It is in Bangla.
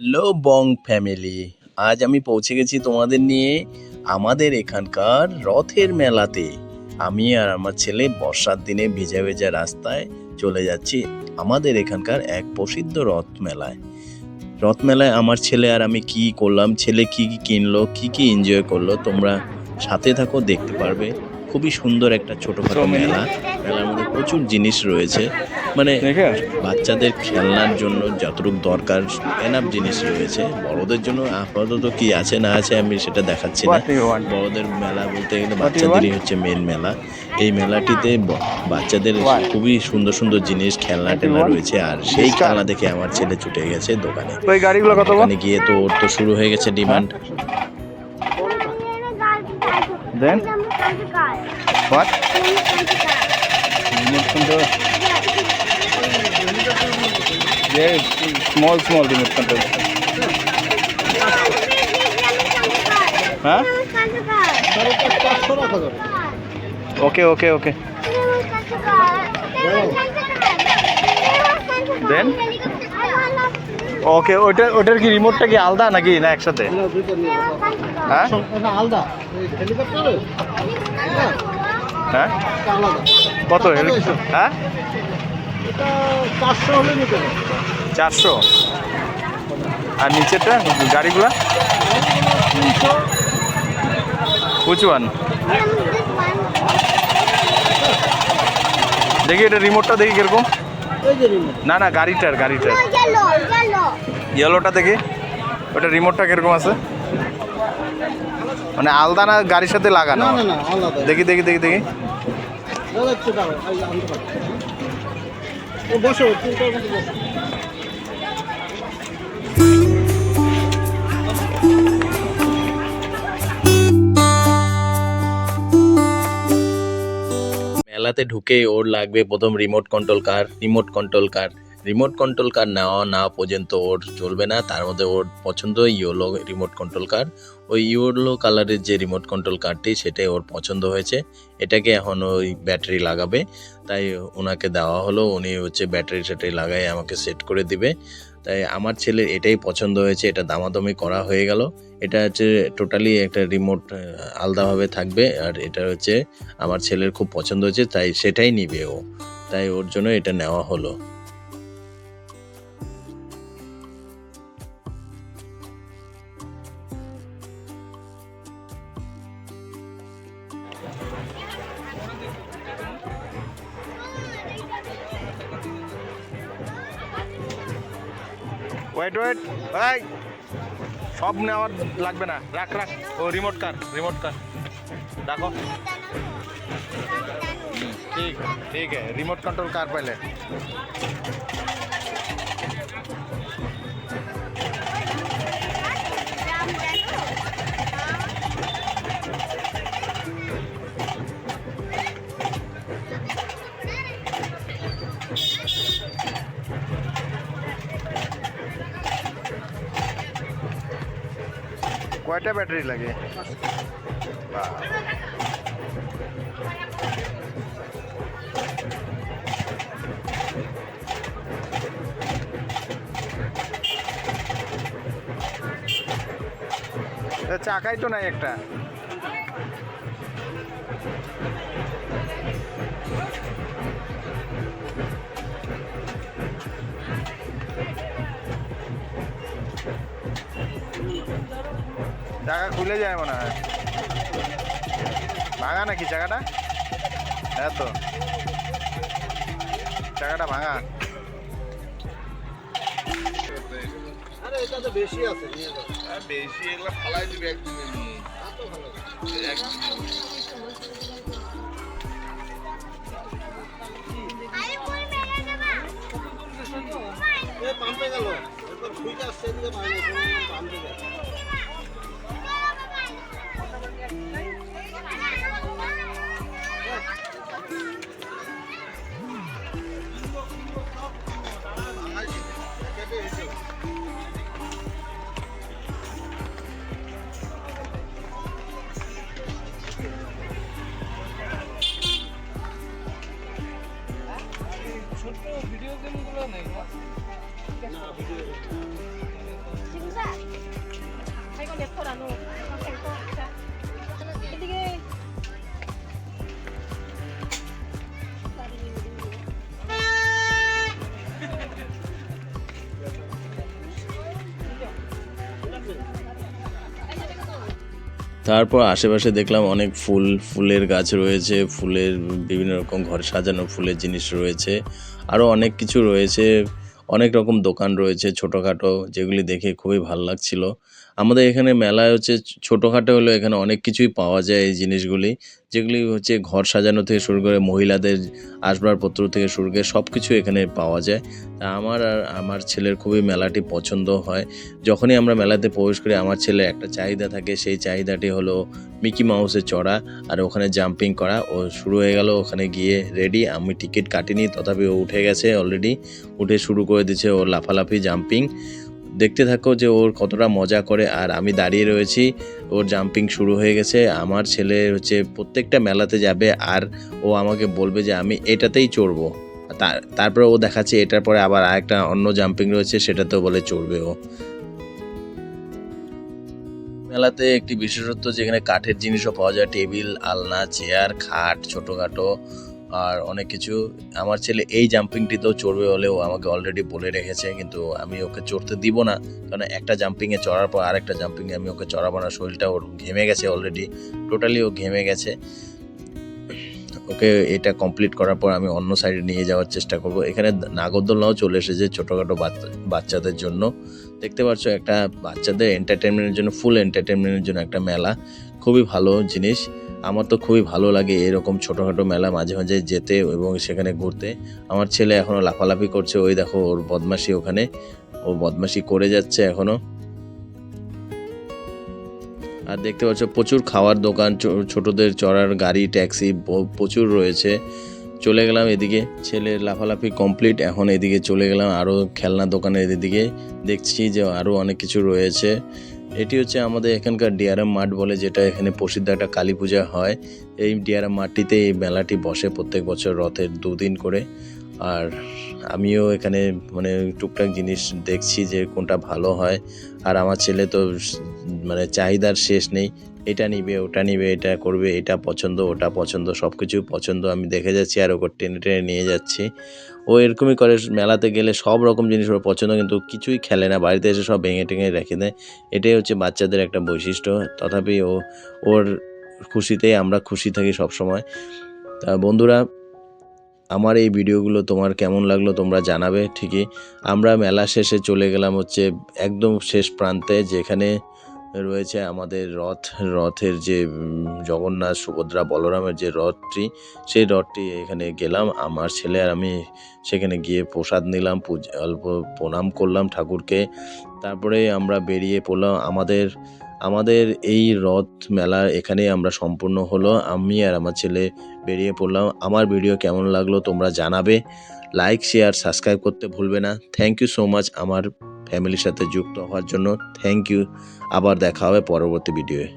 হ্যালো বং ফ্যামিলি, আজ আমি পৌঁছে গেছি তোমাদের নিয়ে আমাদের এখানকার রথের মেলাতে। আমি আর আমার ছেলে বর্ষার দিনে ভেজা ভেজা রাস্তায় চলে যাচ্ছি আমাদের এখানকার এক প্রসিদ্ধ রথ মেলায়। রথ মেলায় আমার ছেলে আর আমি কি করলাম, ছেলে কি কি কিনলো, কি কি এনজয় করল, তোমরা সাথে থাকো, দেখতে পারবে। খুবই সুন্দর একটা ছোটখাটো মেলা। মেলার মধ্যে প্রচুর জিনিস রয়েছে। মানে বাচ্চাদের খেলনার জন্য যতটুকু দরকার এনাফ জিনিস রয়েছে। বড়দের জন্য আপাতত কি আছে না আছে আমি সেটা দেখাচ্ছি না? বড়দের মেলা বলতে গেলে বাচ্চাদেরই হচ্ছে মেন মেলা। এই মেলাটিতে বাচ্চাদের খুবই সুন্দর সুন্দর জিনিস খেলনা টেলনা রয়েছে। আর সেই? খেলনা দেখে আমার ছেলে ছুটে গেছে দোকানে। দোকানে গিয়ে তো ওর তো শুরু হয়ে গেছে demand then what small small remote control হ্যাঁ ওকে ওকে ওকে Then? ওকে ওটা ওটার কি রিমোটটা কি আলাদা নাকি না একসাথে? হ্যাঁ? আলাদা হ্যাঁ? কত? হ্যাঁ? চারশো। আর নিচেরটা গাড়িগুলা? which দেখি এটা রিমোটটা দেখি কীরকম। না না গাড়িটার গাড়িটার। ইয়েলোটা দেখি। ওটা রিমোটটা কীরকম আছে? মানে আলাদা না গাড়ির সাথে লাগানো? না না না আলাদা। দেখি দেখি দেখি দেখি। বসো। মেলাতে ঢুকে ওর লাগবে প্রথম remote control car remote control car remote control car নেওয়া না পর্যন্ত ওর চলবে না। তার মধ্যে ওর পছন্দ ইয়োলো রিমোট কন্ট্রোল কার ওই ইয়োলো কালারের যে রিমোট কন্ট্রোল কারটি সেটাই ওর পছন্দ হয়েছে। এটাকে এখন ওই ব্যাটারি লাগাবে। তাই ওনাকে দেওয়া হলো। উনি হচ্ছে ব্যাটারি ট্যাটারি লাগাই আমাকে সেট করে দিবে। তাই আমার ছেলের এটাই পছন্দ হয়েছে, এটা দামাদামি করা হয়ে গেল। এটা হচ্ছে টোটালি একটা রিমোট আলাদাভাবে থাকবে আর এটা হচ্ছে আমার ছেলের খুব পছন্দ হয়েছে, তাই সেটাই নিবে ও। তাই ওর জন্য এটা নেওয়া হলো। ওয়েট ওয়েট ভাই সব নেওয়ার লাগবে না রাখ রাখ ও রিমোট কার রিমোট কার রাখো ठीक ठीक है रिमोट कंट्रोल कार पहले কয়টা ব্যাটারি লাগে বাহ এ চাকাই তো নাই একটা চাকা খুলে যায় মনে হয়। ভাঙা নাকি চাকাটা হ্যাঁ তো। চাকাটা ভাঙা। আরে এটা তো বেশি আছে নিয়ে যাও। বেশি এগুলো ফালাই দিবে একদিনে। নিয়ে তো ভালো। একদিনে পাম্পে গেল। সুইচ আসছে এদিকে তারপর আশেপাশে দেখলাম অনেক ফুল, ফুলের গাছ রয়েছে, ফুলের বিভিন্ন রকম ঘর সাজানো ফুলের জিনিস রয়েছে আরও অনেক কিছু রয়েছে, অনেক রকম দোকান রয়েছে ছোটোখাটো, যেগুলি দেখে খুবই ভালো লাগছিল। আমাদের এখানে মেলায় হচ্ছে ছোটোখাটো হলেও এখানে অনেক কিছুই পাওয়া যায় এই জিনিসগুলি। যেগুলি হচ্ছে ঘর সাজানো থেকে শুরু করে মহিলাদের আসবাবপত্র থেকে শুরু করে সব কিছু এখানে পাওয়া যায়। তা আমার আর আমার ছেলের খুবই মেলাটি পছন্দ হয়। যখনই আমরা মেলাতে প্রবেশ করি, আমার ছেলে একটা চাহিদা থাকে, সেই চাহিদাটি হলো মিকি মাউসে চড়া আর ওখানে জাম্পিং করা। ও শুরু হয়ে গেল, ওখানে গিয়ে রেডি আমি টিকিট কাটিনি, তথাপি ও উঠে গেছে অলরেডি উঠে শুরু করে দিচ্ছে ও লাফালাফি, জাম্পিং। দেখতে থাকো যে ওর কতটা মজা করে। আর আমি দাঁড়িয়ে রয়েছি, ওর জাম্পিং শুরু হয়ে গেছে। আমার ছেলে হচ্ছে প্রত্যেকটা মেলাতে যাবে আর ও আমাকে বলবে যে আমি এটাতেই চড়বো। তারপরে ও দেখাচ্ছে, এটার পরে আবার আরেকটা অন্য জাম্পিং রয়েছে, সেটাতেও বলে চড়বে ও। মেলাতে একটি বিশেষত্ব, যেখানে কাঠের জিনিসও পাওয়া যায়। টেবিল, আলনা, চেয়ার, খাট, ছোটোখাটো। আর অনেক কিছু। আমার ছেলে এই জাম্পিংটিতেও চড়বে হলেও আমাকে অলরেডি বলে রেখেছে, কিন্তু আমি ওকে চড়তে দিব না। কারণ একটা জাম্পিংয়ে চড়ার পর আরেকটা জাম্পিংয়ে আমি ওকে চড়াবো না, শরীরটা ওর ঘেমে গেছে অলরেডি টোটালি ও ঘেমে গেছে। ওকে এটা কমপ্লিট করার পর আমি অন্য সাইডে নিয়ে যাওয়ার চেষ্টা করব। এখানে নাগরদোলনাও চলে এসেছে ছোটোখাটো বাচ্চা, বাচ্চাদের জন্য। দেখতে পাচ্ছ একটা বাচ্চাদের এন্টারটেনমেন্টের জন্য ফুল এন্টারটেনমেন্টের জন্য একটা মেলা। খুবই ভালো জিনিস। আমার তো খুবই ভালো লাগে এরকম ছোটোখাটো মেলা মাঝে মাঝে যেতে এবং সেখানে ঘুরতে। আমার ছেলে এখনও লাফালাফি করছে, ওই দেখো ওর বদমাশি ওখানে। ও বদমাশি করে যাচ্ছে এখনও আর দেখতে পাচ্ছ, প্রচুর খাওয়ার দোকান ছোটদের চড়ার গাড়ি, ট্যাক্সি প্রচুর রয়েছে। চলে গেলাম এদিকে। ছেলের লাফালাফি কমপ্লিট, এখন এদিকে চলে গেলাম আরও খেলনা দোকানের এদিকে। দেখছি যে আরও অনেক কিছু রয়েছে। এটি হচ্ছে আমাদের এখানকার ডিয়ারাম মাঠ বলে যেটা এখানে প্রসিদ্ধ একটা কালী পূজা হয়। এই ডিয়ারাম মাঠটিতে এই মেলাটি বসে প্রত্যেক বছর রথের দুদিন করে। আর আমিও এখানে মানে টুকটাক জিনিস দেখছি যে কোনটা ভালো হয়। আর আমার ছেলে তো মানে চাহিদার শেষ নেই। এটা নিবে, ওটা নিবে, এটা করবে, এটা পছন্দ, ওটা পছন্দ সব কিছু পছন্দ। আমি দেখে যাচ্ছি আর ওকে টেনে টেনে নিয়ে যাচ্ছি। ও এরকমই করে, মেলাতে গেলে সব রকম জিনিস ওর পছন্দ, কিন্তু কিছুই খেলে না। বাড়িতে এসে সব ভেঙে টেঙে রেখে দেয়। এটাই হচ্ছে বাচ্চাদের একটা বৈশিষ্ট্য। তথাপি ও, ওর খুশিতেই আমরা খুশি থাকি সব সময় তা বন্ধুরা আমার এই ভিডিওগুলো তোমার কেমন লাগল তোমরা জানাবে, ঠিকই। আমরা মেলা শেষে চলে গেলাম হচ্ছে একদম শেষ প্রান্তে, যেখানে রয়েছে আমাদের রথ। রথের যে জগন্নাথ, সুভদ্রা, বলরামের যে রথটি, সেই রথটি এখানে গেলাম। আমার ছেলে আর আমি সেখানে গিয়ে প্রসাদ নিলাম, পূজা, অল্প প্রণাম করলাম ঠাকুরকে। তারপরে আমরা বেরিয়ে পড়লাম আমাদের আমাদের এই রথ মেলা এখানে আমরা সম্পূর্ণ হলো। আমি আর আমার ছেলে বেরিয়ে পড়লাম। আমার ভিডিও কেমন লাগল তোমরা জানাবে। লাইক শেয়ার সাবস্ক্রাইব করতে ভুলবে না। থ্যাংক ইউ সো মাচ আমার ফ্যামিলির সাথে যুক্ত হওয়ার জন্য। থ্যাংক ইউ আবার দেখা হবে পরবর্তী ভিডিওয়ে